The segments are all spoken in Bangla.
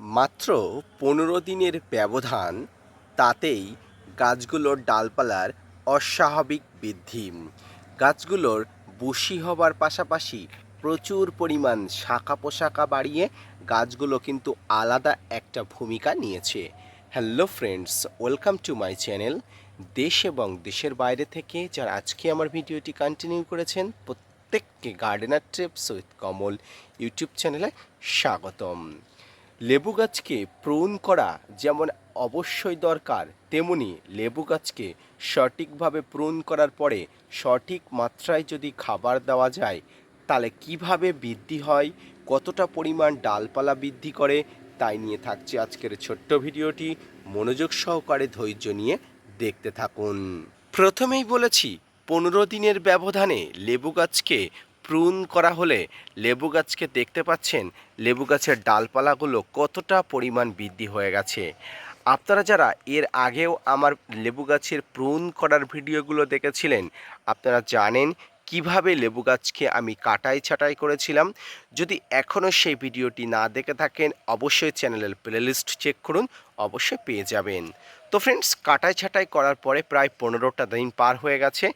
মাত্র পনেরো দিনের ব্যবধান, তাতেই গাছগুলোর ডালপালার অস্বাভাবিক বৃদ্ধি। গাছগুলোর বুশি হবার পাশাপাশি প্রচুর পরিমাণ শাখা পোশাকা বাড়িয়ে গাছগুলো কিন্তু আলাদা একটা ভূমিকা নিয়েছে। Hello friends, welcome to my channel. দেশ এবং দেশের বাইরে থেকে যারা আজকে আমার ভিডিওটি কন্টিনিউ করেছেন, প্রত্যেককে gardener trips with Kamal YouTube চ্যানেলে স্বাগতম। লেবু গাছকে প্রুন করা যেমন অবশ্যই দরকার, তেমনি লেবু গাছকে সঠিকভাবে প্রুন করার পরে সঠিক মাত্রায় যদি খাবার দেওয়া যায়, তাহলে কীভাবে বৃদ্ধি হয়, কতটা পরিমাণ ডালপালা বৃদ্ধি করে, তাই নিয়ে থাকছে আজকের ছোট্ট ভিডিওটি। মনোযোগ সহকারে ধৈর্য নিয়ে দেখতে থাকুন। প্রথমেই বলেছি, পনেরো দিনের ব্যবধানে লেবু গাছকে প্রুন করা হলে লেবু গাছকে দেখতে পাচ্ছেন লেবু গাছের ডালপালাগুলো কতটা পরিমাণ বৃদ্ধি হয়ে গেছে। আপনারা যারা এর আগেও আমার লেবু গাছের প্রুন করার ভিডিওগুলো দেখেছিলেন, আপনারা জানেন কীভাবে লেবু গাছকে আমি কাটাই ছাটাই করেছিলাম। যদি এখনও সেই ভিডিওটি না দেখে থাকেন, অবশ্যই চ্যানেলের প্লেলিস্ট চেক করুন, অবশ্যই পেয়ে যাবেন। তো ফ্রেন্ডস কাটাই ছাটাই করার পরে প্রায় পনেরোটা দিন পার হয়ে গেছে।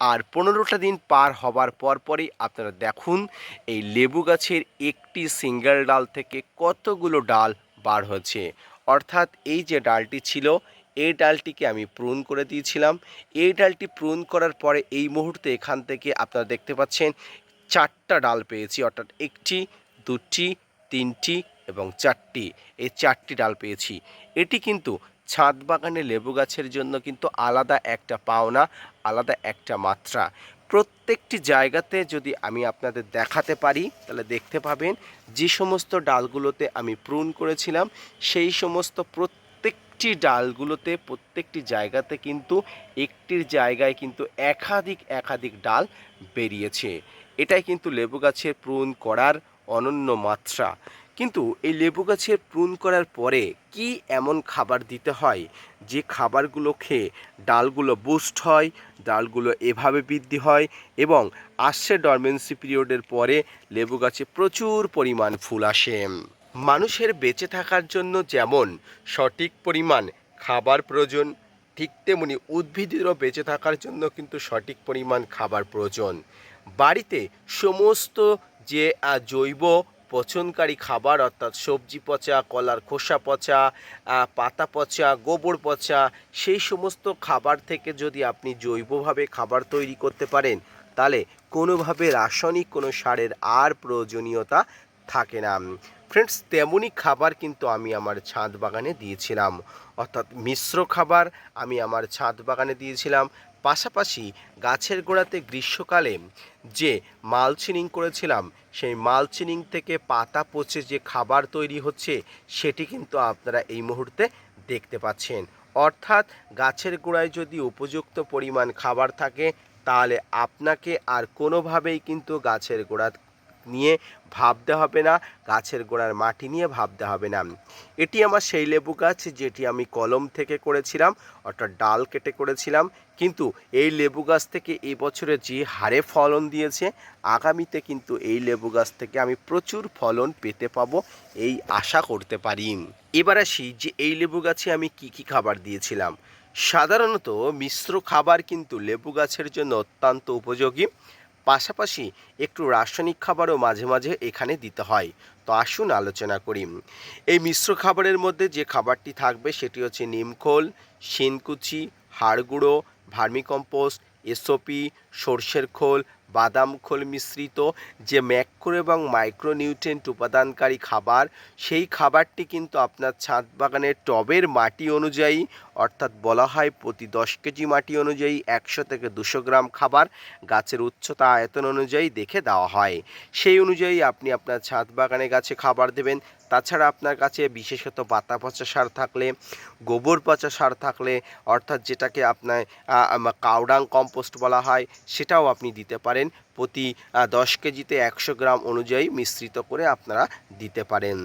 আর পনেরোটা দিন পার হবার পরপরই আপনারা দেখুন, এই লেবু গাছের একটি সিঙ্গেল ডাল থেকে কতগুলো ডাল বার হয়েছে অর্থাৎ এই যে ডালটি ছিল, এই ডালটিকে আমি প্রুন করে দিয়েছিলাম। এই ডালটি প্রুন করার পরে এই মুহূর্তে এখান থেকে আপনারা দেখতে পাচ্ছেন চারটা ডাল পেয়েছি, অর্থাৎ একটি, দুটি, তিনটি এবং চারটি। এই চারটি ডাল পেয়েছি। এটি কিন্তু ছাদ বাগানে লেবু গাছের জন্য কিন্তু আলাদা একটা পাওনা, আলাদা একটা মাত্রা। প্রত্যেকটি জায়গাতে যদি আমি আপনাদের দেখাতে পারি, তাহলে দেখতে পাবেন যে সমস্ত ডালগুলোতে আমি প্রুন করেছিলাম, সেই সমস্ত প্রত্যেকটি ডালগুলোতে, প্রত্যেকটি জায়গাতে কিন্তু একটির জায়গায় কিন্তু একাধিক একাধিক ডাল বেরিয়েছে। এটাই কিন্তু লেবু গাছের প্রুন করার অনন্য মাত্রা। কিন্তু এই লেবু গাছের প্রুন করার পরে কি এমন খাবার দিতে হয়? যে খাবারগুলো খেয়ে ডালগুলো বুস্ট হয়, ডালগুলো এভাবে বৃদ্ধি হয় এবং আসছে ডরমেন্সি পিরিয়ডের পরে লেবু গাছে প্রচুর পরিমাণ ফুল আসে। মানুষের বেঁচে থাকার জন্য যেমন সঠিক পরিমাণ খাবার প্রয়োজন, ঠিক তেমনি উদ্ভিদেরও বেঁচে থাকার জন্য কিন্তু সঠিক পরিমাণ খাবার প্রয়োজন। বাড়িতে সমস্ত যে জৈব পচনকারী খাবার, অর্থাৎ সবজি পচা, কলার খোসা পচা পাতা পচা, গোবর পচা, সেই সমস্ত খাবার থেকে যদি আপনি জৈবভাবে খাবার তৈরি করতে পারেন, তাহলে কোনোভাবে রাসায়নিক কোনো সারের আর প্রয়োজনীয়তা থাকে না। ফ্রেন্ডস তেমনই খাবার কিন্তু আমি আমার ছাদ বাগানে দিয়েছিলাম। অর্থাৎ মিশ্র খাবার আমি আমার ছাদ বাগানে দিয়েছিলাম। পাশাপাশি গাছের গোড়াতে গ্রীষ্মকালে যে মালচিনিং করেছিলাম, সেই মালচিনিং থেকে পাতা পচে যে খাবার তৈরি হচ্ছে, সেটি কিন্তু আপনারা এই মুহূর্তে দেখতে পাচ্ছেন। অর্থাৎ গাছের গোড়ায় যদি উপযুক্ত পরিমাণ খাবার থাকে, তাহলে আপনাকে আর কোনোভাবেই কিন্তু গাছের গোড়া নিয়ে ভাবতে হবে না, গাছের গোড়ার মাটি নিয়ে ভাবতে হবে না। এটি আমার সেই লেবু গাছ যেটি আমি কলম থেকে করেছিলাম, অর্থাৎ ডাল কেটে করেছিলাম। কিন্তু এই লেবু গাছ থেকে এই যে হারে ফলন দিয়েছে, আগামীতে কিন্তু এই লেবু গাছ থেকে আমি প্রচুর ফলন পেতে পাবো এই আশা করতে পারি। এবার আসি যে এই লেবু গাছে আমি কি কি খাবার দিয়েছিলাম। সাধারণত মিশ্র খাবার কিন্তু লেবু গাছের জন্য অত্যন্ত উপযোগী। পাশাপাশি একটু রাসায়নিক খাবারও মাঝে মাঝে এখানে দিতে হয়। তো আসুন আলোচনা করি। এই মিশ্র খাবারের মধ্যে যে খাবারটি থাকবে সেটি হচ্ছে নিমখোল শিনকুচি হাড়গুঁড়ো ভার্মিকম্পোস্ট, এসওপি, সর্ষের খোল বাদাম খোল মিশ্রিত যে ম্যাক্রো এবং মাইক্রোনিউট্রেন্ট উপাদানকারী খাবার, সেই খাবারটি কিন্তু আপনার ছাদ বাগানের টবের মাটি অনুযায়ী, অর্থাৎ বলা হয় প্রতি দশ কেজি মাটি অনুযায়ী একশো থেকে দুশো গ্রাম খাবার গাছের উচ্চতা আয়তন অনুযায়ী দেখে দেওয়া হয়। সেই অনুযায়ী আপনি আপনার ছাদ বাগানে গাছে খাবার দেবেন। তাছাড়া আপনার কাছে বিশেষত পাতা পচা সার থাকলে, গোবর পচা সার থাকলে, অর্থাৎ যেটাকে আপনার কাউডাং কম্পোস্ট বলা হয়, সেটাও আপনি দিতে পারেন। প্রতি দশ কেজিতে একশো গ্রাম অনুযায়ী মিশ্রিত করে আপনারা দিতে পারেন।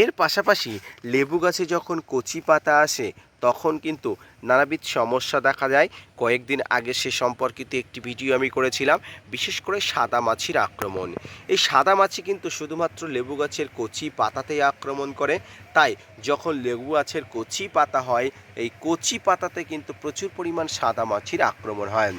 এর পাশাপাশি লেবু গাছে যখন কচি পাতা আসে, তখন কিন্তু নানাবিধ সমস্যা দেখা যায় কয়েকদিন আগে সে সম্পর্কিত একটি ভিডিও আমি করেছিলাম, বিশেষ করে সাদা মাছির আক্রমণ। এই সাদা মাছি কিন্তু শুধুমাত্র লেবু গাছের কচি পাতাতেই আক্রমণ করে। তাই যখন লেবু গাছের কচি পাতা হয়, এই কচি পাতাতে কিন্তু প্রচুর পরিমাণ সাদা মাছির আক্রমণ হয়।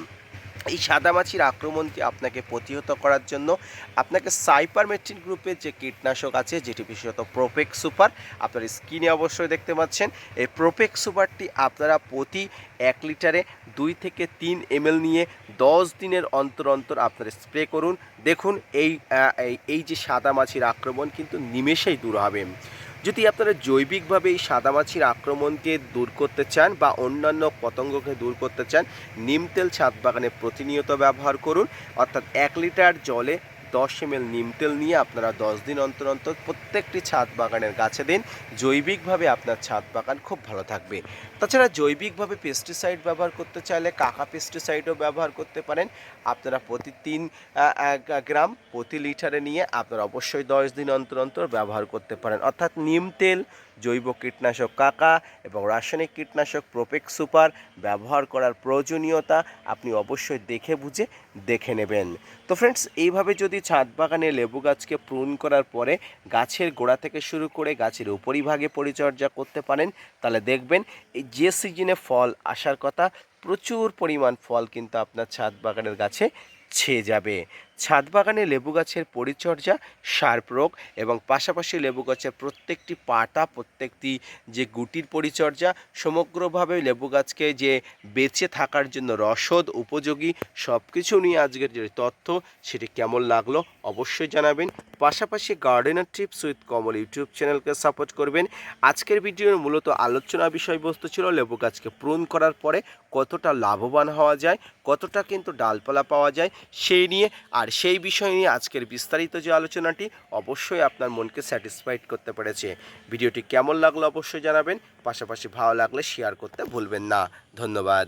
এই সাদা মাছির আক্রমণকে আপনাকে প্রতিহত করার জন্য আপনাকে সাইপারমেট্রিন গ্রুপের যে কীটনাশক আছে, যেটি বিশেষত প্রোপেক সুপার, আপনার স্কিনে অবশ্যই দেখতে পাচ্ছেন। এই প্রোপেক সুপারটি আপনারা প্রতি এক লিটারে দুই থেকে তিন এমএল নিয়ে দশ দিনের অন্তর অন্তর আপনারা স্প্রে করুন। দেখুন, এই এই- এই যে সাদা মাছির আক্রমণ কিন্তু নিমেষেই দূর হবে। যদি আপনারা জৈবিকভাবে এই সাদামাছির আক্রমণকে দূর করতে চান বা অন্যান্য পতঙ্গকে দূর করতে চান, নিম তেল ছাদ বাগানে প্রতিনিয়ত ব্যবহার করুন। অর্থাৎ এক লিটার জলে দশ এম এল নিম তেল নিয়ে আপনারা দশ দিন অন্তর অন্তর প্রত্যেকটি ছাদ বাগানের গাছে দিন। জৈবিকভাবে আপনার ছাদ বাগান খুব ভালো থাকবে। তাছাড়া জৈবিকভাবে পেস্টিসাইড ব্যবহার করতে চাইলে কাকা পেস্টিসাইডও ব্যবহার করতে পারেন। আপনারা প্রতি তিন গ্রাম প্রতি লিটারে নিয়ে আপনারা অবশ্যই দশ দিন অন্তর অন্তর ব্যবহার করতে পারেন। অর্থাৎ নিম তেল, জৈব কীটনাশক কাকা এবং রাসায়নিক কীটনাশক প্রোপেক সুপার ব্যবহার করার প্রয়োজনীয়তা আপনি অবশ্যই দেখে বুঝে দেখে নেবেন। তো ফ্রেন্ডস এইভাবে যদি ছাদ বাগানে লেবু গাছকে প্রুন করার পরে গাছের গোড়া থেকে শুরু করে গাছের উপরিভাগে পরিচর্যা করতে পারেন। তাহলে দেখবেন এই যে সিজনে ফল আসার কথা, প্রচুর পরিমাণ ফল কিন্তু আপনার ছাদ বাগানের গাছে ছেয়ে যাবে। ছাদ বাগানে লেবু গাছের পরিচর্যা সার প্রয়োগ এবং পাশাপাশি লেবু গাছের প্রত্যেকটি পাতা, প্রত্যেকটি যে গুটির পরিচর্যা, সমগ্রভাবে লেবু গাছকে যে বেঁচে থাকার জন্য রসদ, উপযোগী সব কিছু নিয়ে আজকের যে তথ্য সেটি কেমন লাগল অবশ্যই জানাবেন। পাশাপাশি gardener tips with Kamal YouTube চ্যানেলকে সাপোর্ট করবেন। আজকের ভিডিওর মূলত আলোচনা বিষয়বস্তু ছিল লেবু গাছকে প্রুন করার পরে কতটা লাভবান হওয়া যায়, কতটা কিন্তু ডালপালা পাওয়া যায়, সেই নিয়ে আর সেই বিষয় নিয়ে আজকের বিস্তারিত যে আলোচনাটি অবশ্যই আপনার মনকে স্যাটিসফাইড করতে পেরেছে। ভিডিওটি কেমন লাগল অবশ্যই জানাবেন, পাশাপাশি ভালো লাগলে শেয়ার করতে ভুলবেন না। ধন্যবাদ।